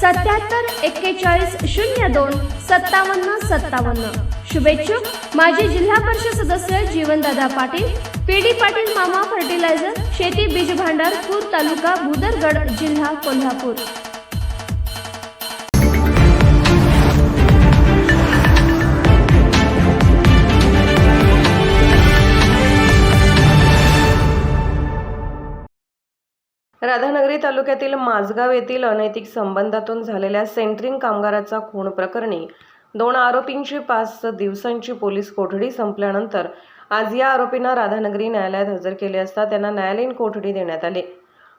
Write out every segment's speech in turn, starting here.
सत्याहत्तर एक्केचाळीस शून्य दोन सत्तावन्न सत्तावन्न. शुभेच्छुक माजी जिल्हा परिषद सदस्य जीवनदादा पाटील पी डी पाटील मामा फर्टिलायझर शेती बीज भांडार पूर तालुका भुदरगड जिल्हा कोल्हापूर. राधानगरी तालुक्यातील माझगाव येथील अनैतिक संबंधातून झालेल्या सेंटरिंग कामगाराचा खून प्रकरणी दोन आरोपींची पाच दिवसांची पोलीस कोठडी संपल्यानंतर आज या आरोपींना राधानगरी न्यायालयात हजर केले असता त्यांना न्यायालयीन कोठडी देण्यात आली.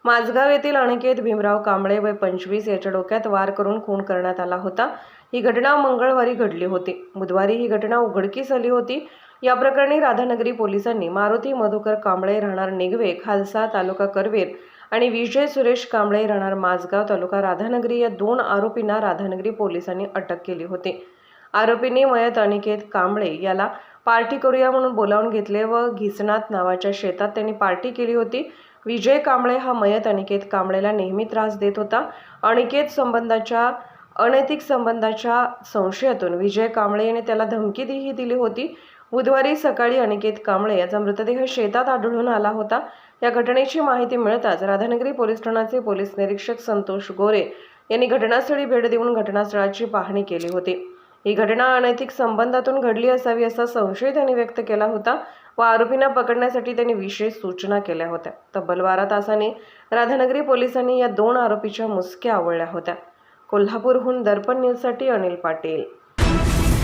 माझगाव येथील अनिकेत भीमराव कांबळे वय पंचवीस याच्या डोक्यात वार करून खून करण्यात आला होता. ही घटना मंगळवारी घडली होती. बुधवारी ही घटना उघडकीस आली होती. या प्रकरणी राधानगरी पोलिसांनी मारुती मधुकर कांबळे राहणार निगवे खालसा तालुका करवीर आणि विजय सुरेश कांबळे राहणार माझगाव तालुका राधानगरी या दोन आरोपींना राधानगरी पोलिसांनी अटक केली होती. आरोपींनी मयत अनिकेत कांबळे याला पार्टी करूया म्हणून बोलावून घेतले व घिसनाथ नावाच्या शेतात त्यांनी पार्टी केली होती. विजय कांबळे हा मयत अनिकेत कांबळेला नेहमी त्रास देत होता. अनिकेत संबंधाच्या अनैतिक संबंधाच्या संशयातून विजय कांबळे याने त्याला धमकी दिली होती. बुधवारी सकाळी अनिकेत कांबळे याचा मृतदेह शेतात आढळून आला होता. या घटनेची माहिती मिळताच राधानगरी पोलीस ठाण्याचे पोलीस निरीक्षक संतोष गोरे यांनी घटनास्थळी भेट देऊन घटनास्थळाची पाहणी केली होती. ही घटना अनैतिक संबंधातून घडली असावी असा संशय त्यांनी व्यक्त केला होता व आरोपींना पकडण्यासाठी त्यांनी विशेष सूचना केल्या होत्या. तब्बल बारा तासाने राधानगरी पोलिसांनी या दोन आरोपीच्या मुसक्या आवळल्या होत्या. कोल्हापूरहून दर्पण न्यूजसाठी अनिल पाटील.